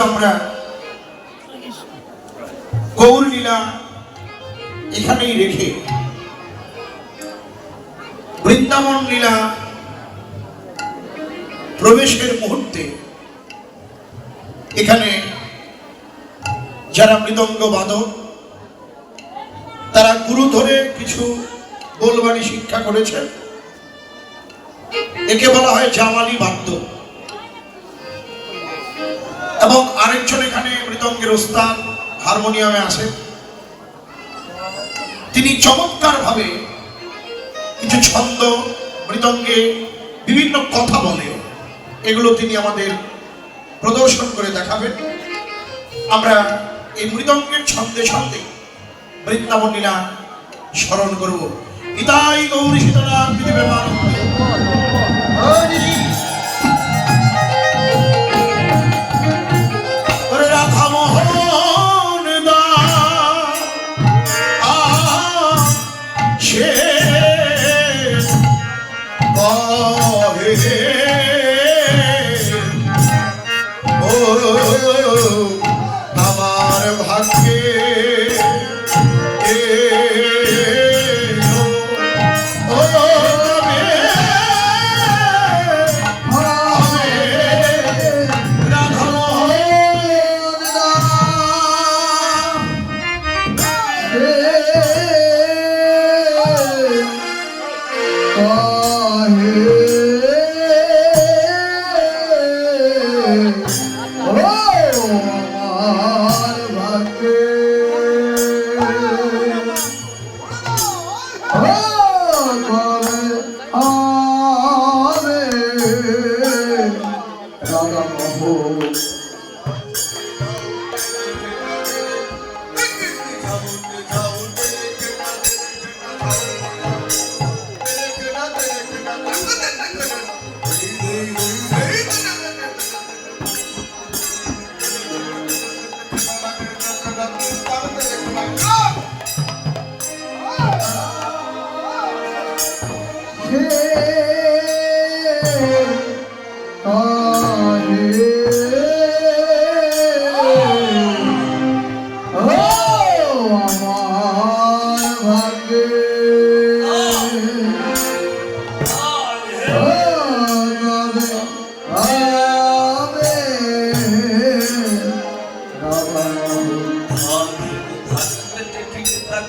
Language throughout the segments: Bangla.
আমরা গৌর লীলা এখানেই রেখে বৃন্দাবন লীলা প্রবেশের মুহূর্তে এখানে যারা মৃদঙ্গ বাদক, তারা গুরু ধরে কিছু গোলবাণী শিক্ষা করেছেন। একে বলা হয় জামালি বাদ্য এবং আরেকজন এখানে মৃদঙ্গের ওস্তাদ হারমোনিয়ামে আছে তিনি চমৎকার ভাবে কিছু ছন্দ মৃদঙ্গে বিভিন্ন কথা বলে। এগুলো তিনি আমাদের প্রদর্শন করে দেখাবেন। আমরা এই মৃদঙ্গের ছন্দে ছন্দে বৃন্দাবন লীলা স্মরণ করব। ইতাই গৌরী শীতলা পৃথিবীর মানব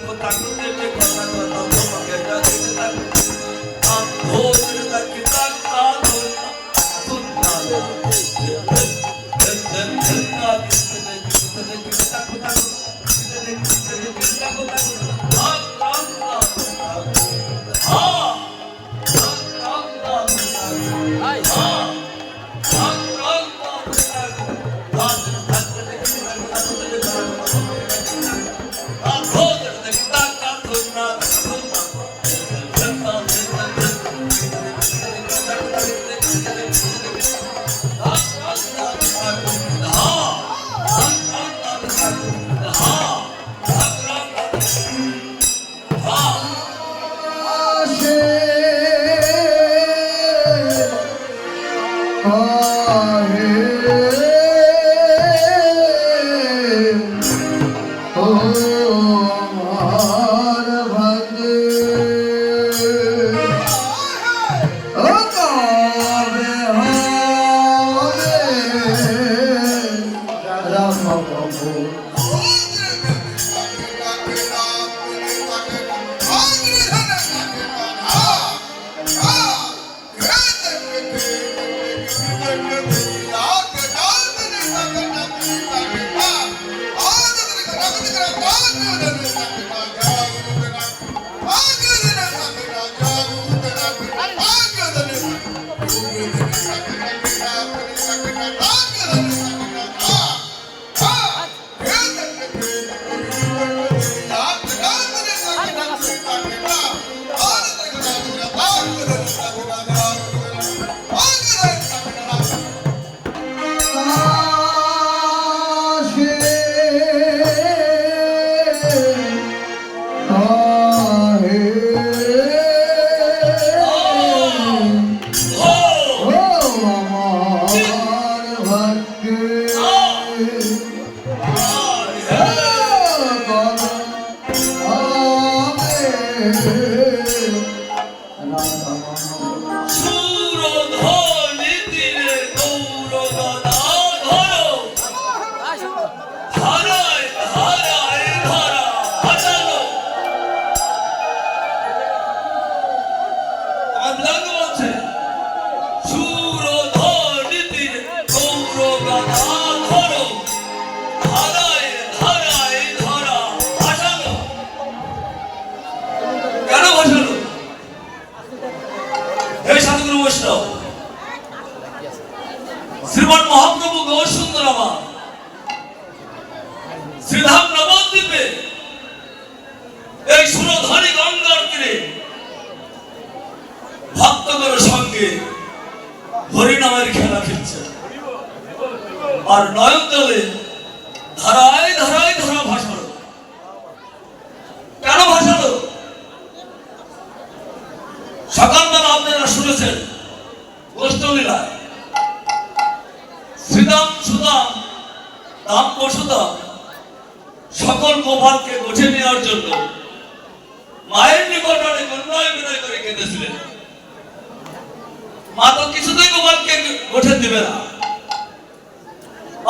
কথা কথা Ah yeah.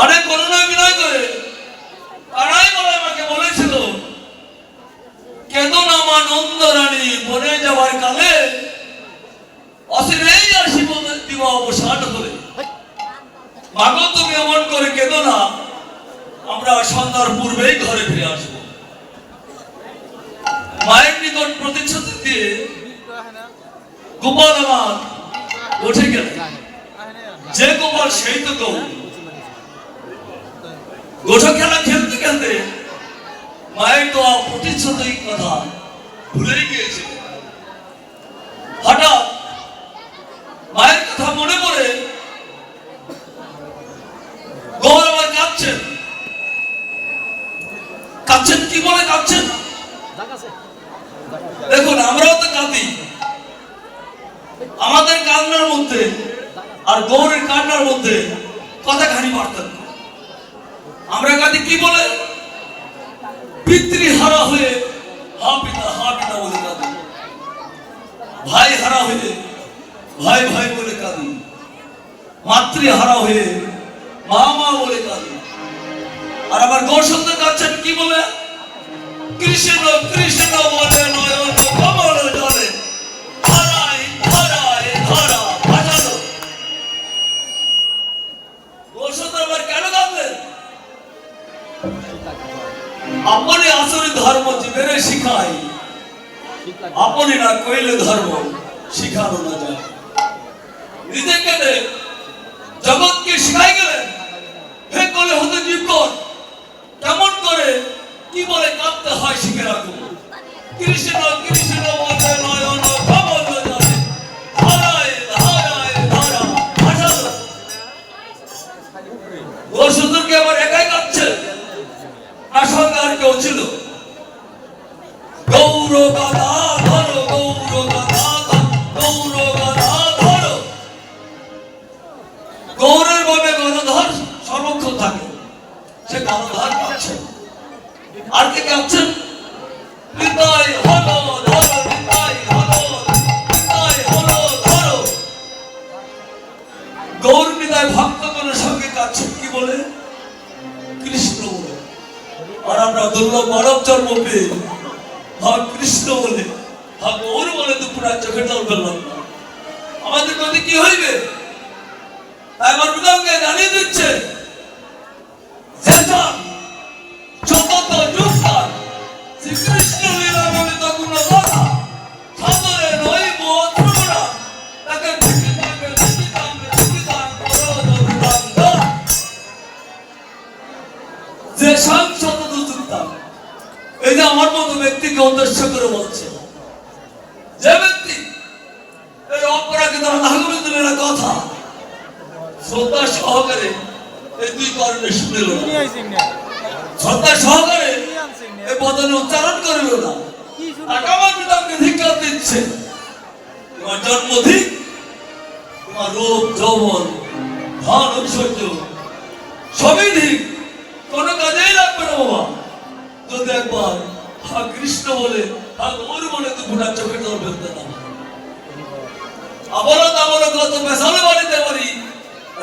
অনেক অনুনয় বিনয় করে তারাই বলে আমাকে, বলেছিল কেদন আমার নন্দ রানী বনে যাওয়ার কালে অসিরেই আসিব দিবা অবসান হলে। মাগো, তুমি এমন করে কেঁদো না, আমরা সন্ধ্যার পূর্বেই ঘরে ফিরে আসব। মায়ের নিকট প্রতিশ্রুতি দিয়ে গোপাল আমার উঠে গেল যে গোপাল সেই তো গৌ গোঠ খেলা খেলতে খেলতে মায়ের কথা গিয়েছিল হঠাৎ মায়ের কথা মনে পড়ে গৌর আমার কাঁদছেন। কাঁদছেন কি বলে কাঁদছেন? দেখুন, আমরাও তো কাঁদি। আমাদের কান্নার মধ্যে আর গৌরের কান্নার মধ্যে কতখানি পার্থক্য। আমরা কাঁদি কি বলে? পিতৃ হারা হয়ে হা পিতা হা পিতা বলে কাঁদি। ভাই হারা হয়ে ভাই ভাই বলে কাঁদি। মাতৃ হারা হয়ে মা মা বলে কাঁদি। আর আবার গৌসন্দ কাচ্ছেন কি বলে? কৃষ্ণ কৃষ্ণ বলে নয়ন ধর্ম জীবনে শিখাই। আপনি না কইলে ধর্ম শিখানো না যায়। নিজে কেটে জগৎকে শিখাই গেলেন হে কলে হতে জীবন কেমন করে, কি বলে কাঁদতে হয় শিখে রাখুন। কৃষ্ণ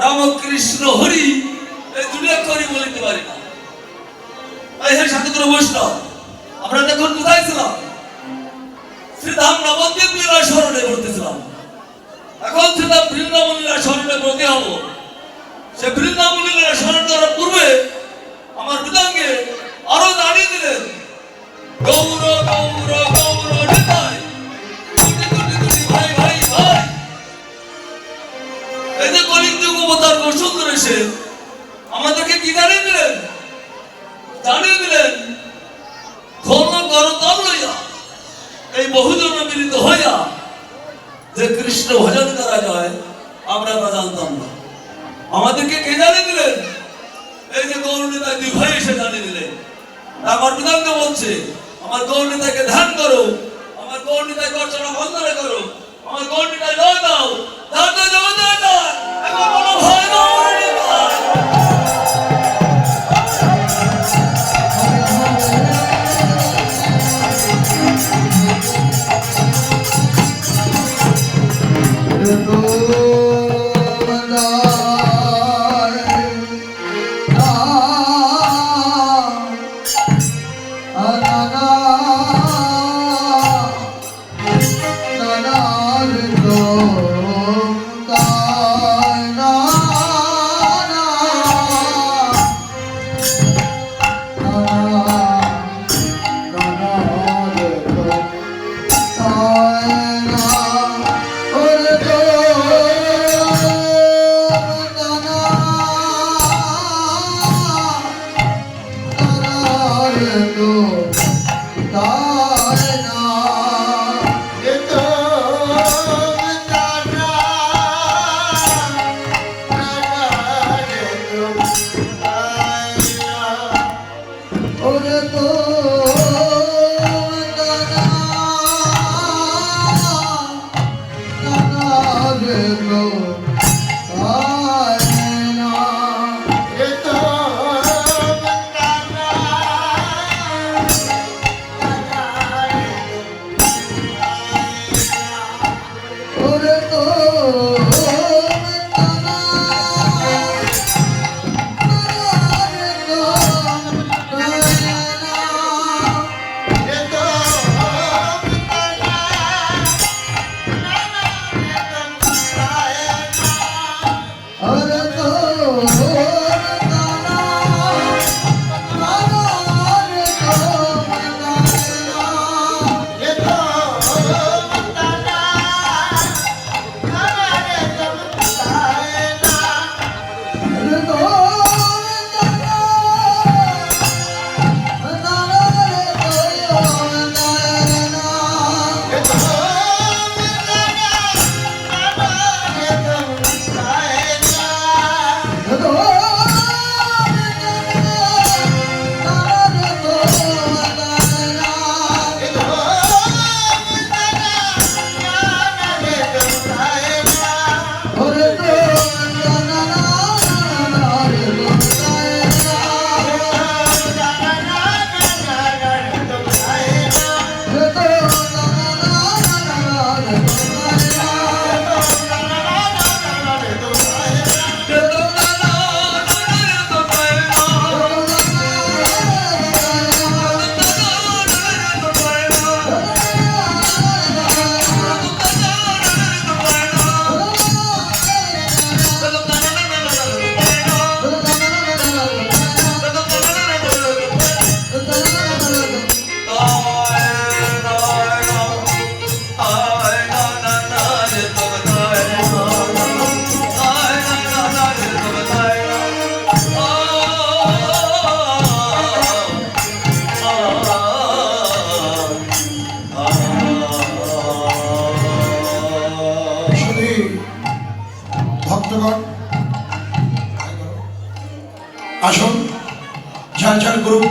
রামকৃষ্ণ হরি করি বলিতে পারি না। এই হে সাথে বৈষ্ণব, আমরা দেখুন কোথায় ছিলাম? শ্রীধাম নবদ্বীপ লীলা স্মরণে করতেছিলাম এখন শ্রীধাম বৃন্দাবন লীলা স্মরণে ব্রতী হব। সে বৃন্দাবন লীলা স্মরণ করার পূর্বে আমার হৃদয়কে আরও দাঁড়িয়ে দিলেন। গৌর গৌর গৌর এসে আমাদেরকে কি জানিয়ে দিলেন জানিয়ে দিলেন ঘন করতল লইয়া, এই বহুজন মিলিত হইয়া যে কৃষ্ণ ভজন করা যায়, আমরা তা জানতাম না। আমাদেরকে কে জানিয়ে দিলেন? এই যে গৌরনীতা দুই ভাই এসে জানিয়ে দিলেন। আমার বিধানকে বলছে, আমার গৌরনীতাকে ধ্যান করো, আমার গৌরনীতাকে অর্চনা বন্দনা করো আমার গৌরনীতায় জয় দাও দাও জয়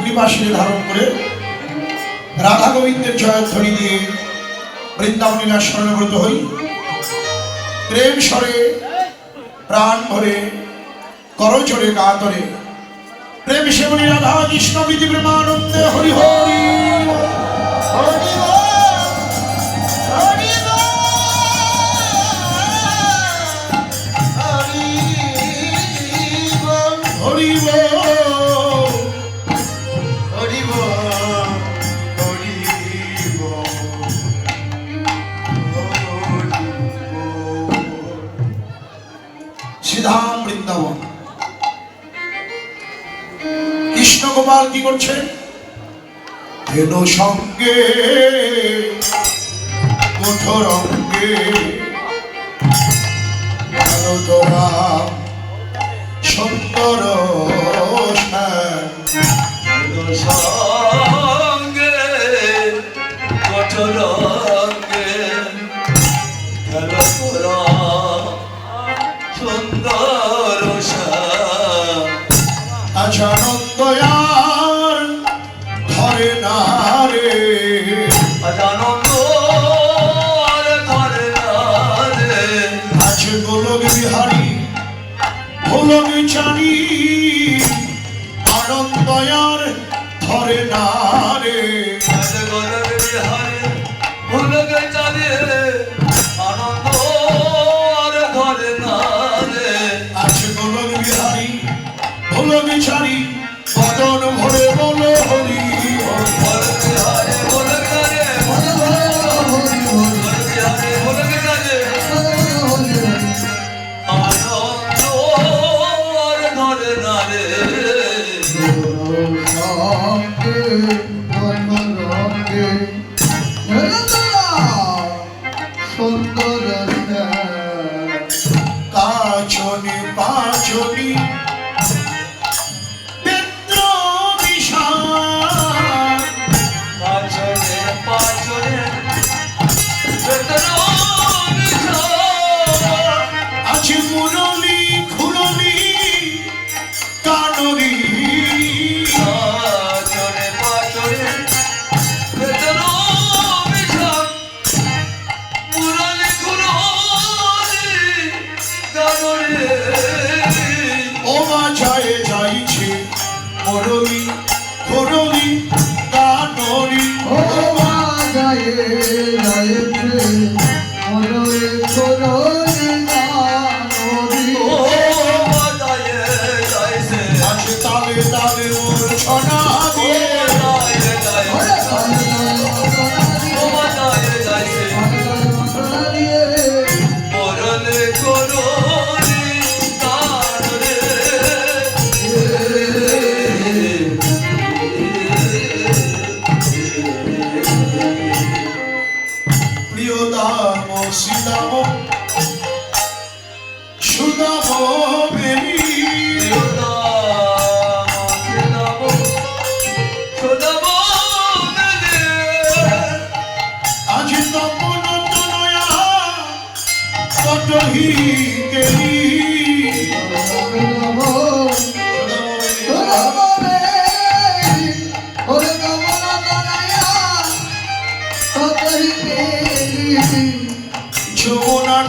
কৃপাশীল ধারণ করে রাধা গোবিন্দের জয়ধ্বনি দিয়ে বৃন্দাবনীরা স্মরণব্রত হই। প্রেম স্বরে, প্রাণ ভরে করচরে গা তরে প্রেম সেবনি রাধা কৃষ্ণ বিধি প্রেমানন্দে হরি হরি হরি ভগবান কি করছেন ধেনু সঙ্গে? কঠোর অঙ্গে? ভালো তোমার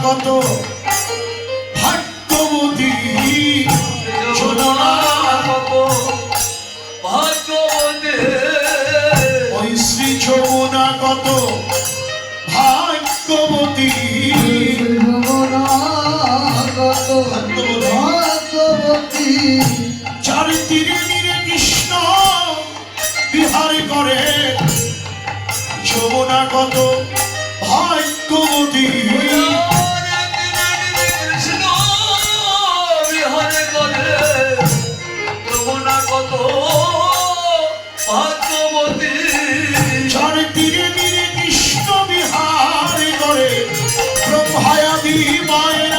কত? திருமாயன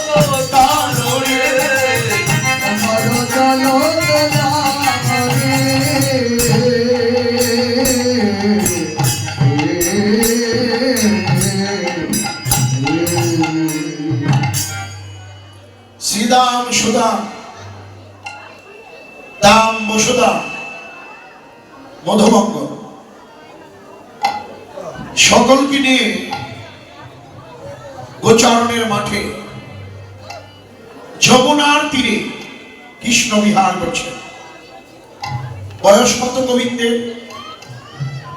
যশোদা মধুমঙ্গ সকলকে নিয়ে গোচারণের মাঠে যমুনার তীরে কৃষ্ণ বিহার করছেন বয়স কত কবিদের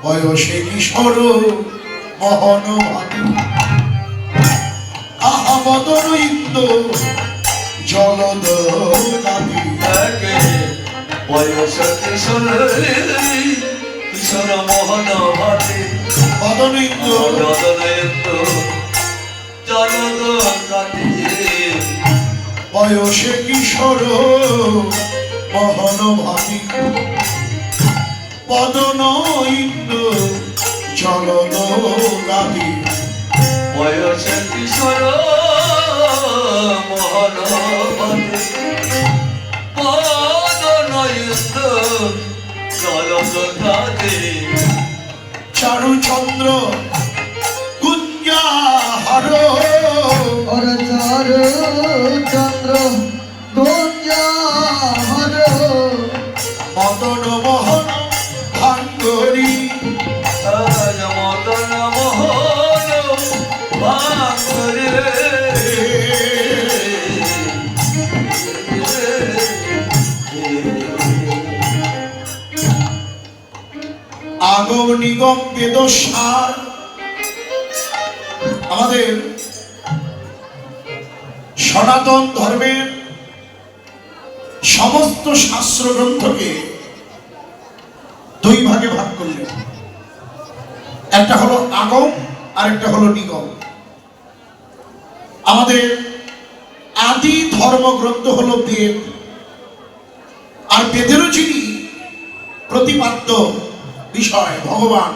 বয়সে কিশোর মহন আহা জলদ কাঁদি বয়স কিশোর কিশোর মোহন ভাতে জলদ কাটে বয়সে কিশোর মহন ভাবি পদন ইন্দ জলদ গাবি বয়স কিশোর মোহন ভাতে জলদ হর। চারুচন্দ্র গুঞ্জা হর। মদন মোহন আগম নিগম বেদ সার আমাদের সনাতন ধর্মের সমস্ত শাস্ত্র গ্রন্থকে দুই ভাগে ভাগ করলেন। একটা হলো আগম আর একটা হলো নিগম। আমাদের আদি ধর্মগ্রন্থ হলো বেদ। আর বেদেরও যিনি প্রতিপাদ্য বিষয়, ভগবান।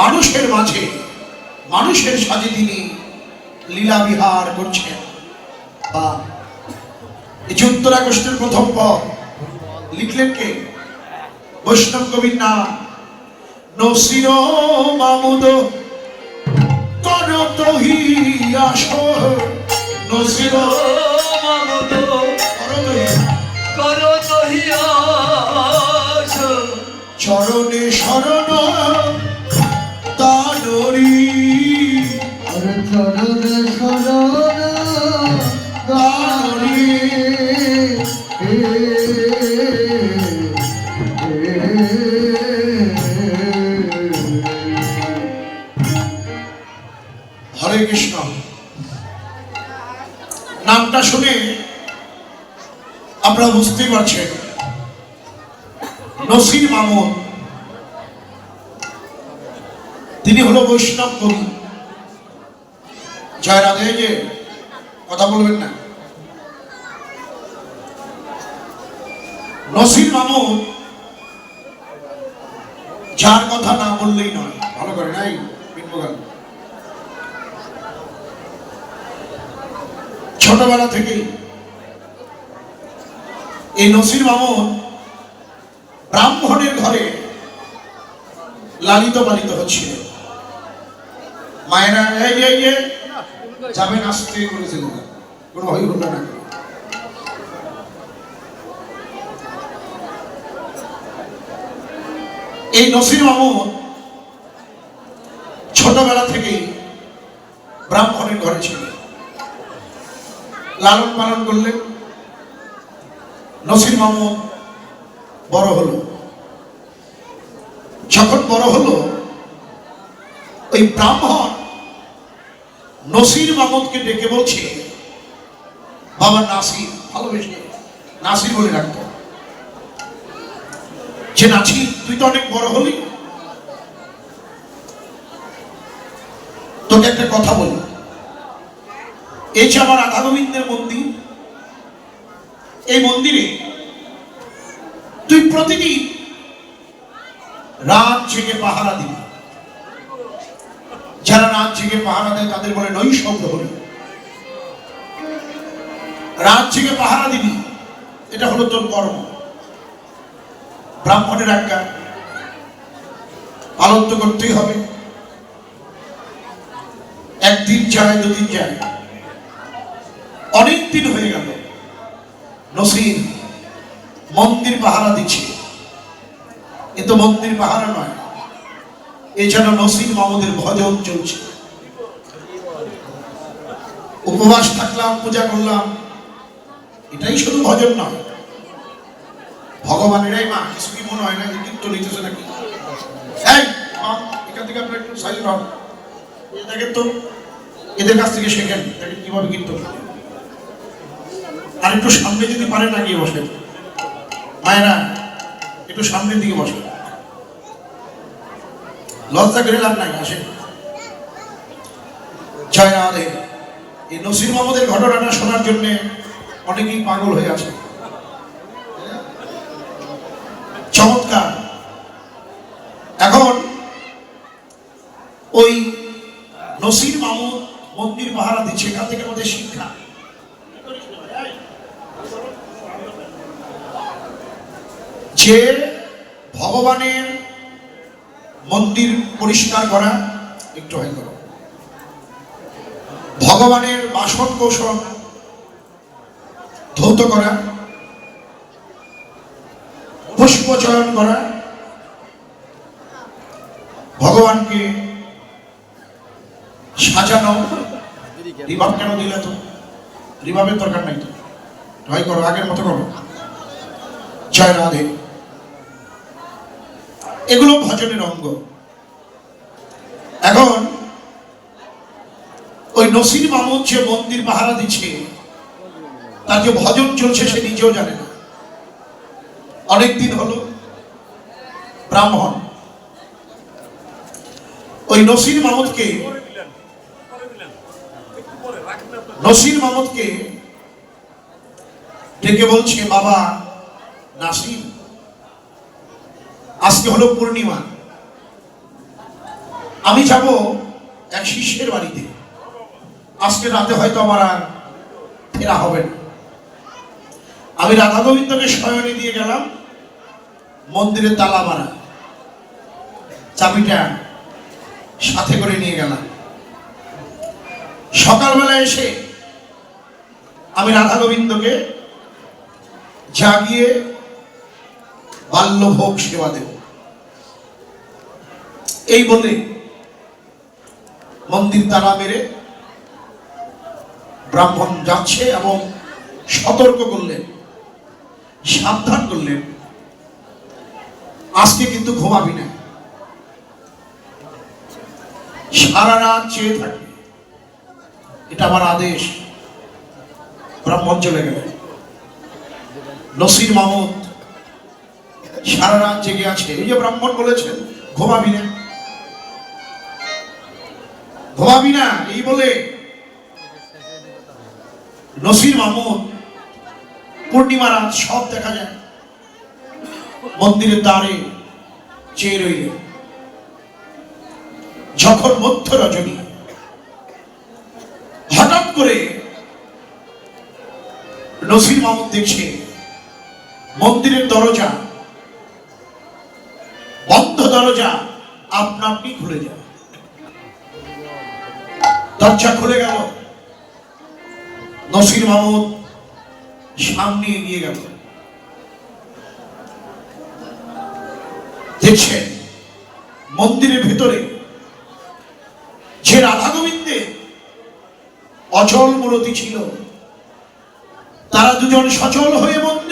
মানুষের মাঝে, মানুষের সাথে তিনি লীলা বিহার করছেন। বা এই যে প্রথম পদ, লিখলেন কে? বৈষ্ণব কবির নাম। নসির মামুদ করত হি আস নসির মামদ করত হি করো তহিয়াস চরণে শরণ লালিত পালিত হচ্ছিল মায়েরা এই এই এই, যাবেন আসতে করেছিল কোনো ভয় হলো না। এই নসির মামুন ছোটবেলা থেকেই ব্রাহ্মণের ঘরে ছিল। লালন পালন করলেন। নসির মামুন বড় হলো। যখন বড় হলো, ওই ব্রাহ্মণ নসির মামুদকে ডেকে বলছে, বাবা নাসির, ভালোবেসে নাসির বলে রাখতো, যে নাচি তুই তো অনেক বড় হলি। তোকে একটা কথা বলি, এই যে আমার রাধা গোবিন্দের মন্দির, এই মন্দিরে তুই প্রতিদিন রাত জেগে পাহারা দিবি। যারা রাত জেগে পাহারা দেয়, তাদের বলে, নৈশব্দ হরি রাত জেগে পাহারা দিবি, এটা হলো তোর কর্ম। ব্রাহ্মণের আজ্ঞা পালন তো করতেই হবে। একদিন যায়, দুদিন যায়। অনেক দিন হয়ে গেল। নসির মন্দির পাহারা দিচ্ছে। এ তো মন্দির পাহারা নয়। এ যেন নসির মামুদের ভজন চলছে। উপবাস থাকলাম, পূজা করলাম। এটাই শুধু ভজন নয়। ভগবানেরাই মা, কিছু কি মনে হয় না কীর্তন নিতেছে নাকি? এখান থেকে আপনার একটু সাইলেন্ট হন এ দেখেন তো, এদের কাছ থেকে শেখেন, দেখেন কীভাবে কীর্তন আর একটু সামনে যদি পারেন না গিয়ে বসেন। মায়েরা একটু সামনের দিকে বসেন লজ্জা করে লাভ নাই, আসেন। জয় রাধে এই নসির মোহাম্মদের ঘটনাটা শোনার জন্য অনেকেই পাগল হয়ে আছে। চমৎকার। এখন ওই নসির মামুদ মন্দির পাহারা দিচ্ছে, এখান থেকে আমাদের শিক্ষা। যে ভগবানের মন্দির পরিষ্কার করা একটু হয় করো। ভগবানের বাসন কৌশল ধৌত করা পুষ্পচয়ন করা, ভগবানকে সাজানো, রিভাব কেন দিলে তো? রিভাবের দরকার নাই তো। হয় করো, আগের মতো করো। জয় রাধে। এগুলো ভজনের অঙ্গ। এখন ওই নসির মামুদ যে মন্দির পাহারা দিচ্ছে, তার যে ভজন চলছে সে নিজেও জানে না। অনেকদিন হলো ব্রাহ্মণ। ওই নসির মামুদকে নসির মামুদকে ডেকে বলছে, বাবা, নাসির আজকে হলো পূর্ণিমা। আমি যাব এক শিষ্যের বাড়িতে। আজকে রাতে হয়তো আমার আর ফেরা হবে না। আমি রাধা গোবিন্দকে শয়নে দিয়ে গেলাম মন্দিরের তালা মারা, চাবিটা সাথে করে নিয়ে গেলাম। সকালবেলা এসে আমি রাধা গোবিন্দকে জাগিয়ে বাল্যভোগ সেবা দেব। এই বলে মন্দির তারা মেরে ব্রাহ্মণ যাচ্ছে এবং সতর্ক করলেন, সাবধান করলেন। আজকে কিন্তু ঘুমাবি না। সারা রাত চেয়ে থাকবে। এটা আমার আদেশ। ব্রাহ্মণ চলে গেলেন নসির মাহমুদ সারা রাত জেগে আছে। এই যে ব্রাহ্মণ বলেছেন, ঘুমাবি না। ঘুমাবি না, এই বলে নসির মাহমুদ পূর্ণিমা রাত সব দেখা যায়। মন্দিরের দ্বারে চেয়ে রইলেন। যখন মধ্য রজনী, হঠাৎ করে নসির মাহমুদ দেখছে, মন্দিরের দরজা, বন্ধ দরজা আপনা আপনি খুলে যায় দরজা খুলে গেল। নসির মাহমুদ সামনে এগিয়ে গেল। দেখছেন, মন্দিরের ভেতরে যে রাধা গোবিন্দে অচল মূরতি ছিল, তারা দুজন সচল হয়ে মন্দির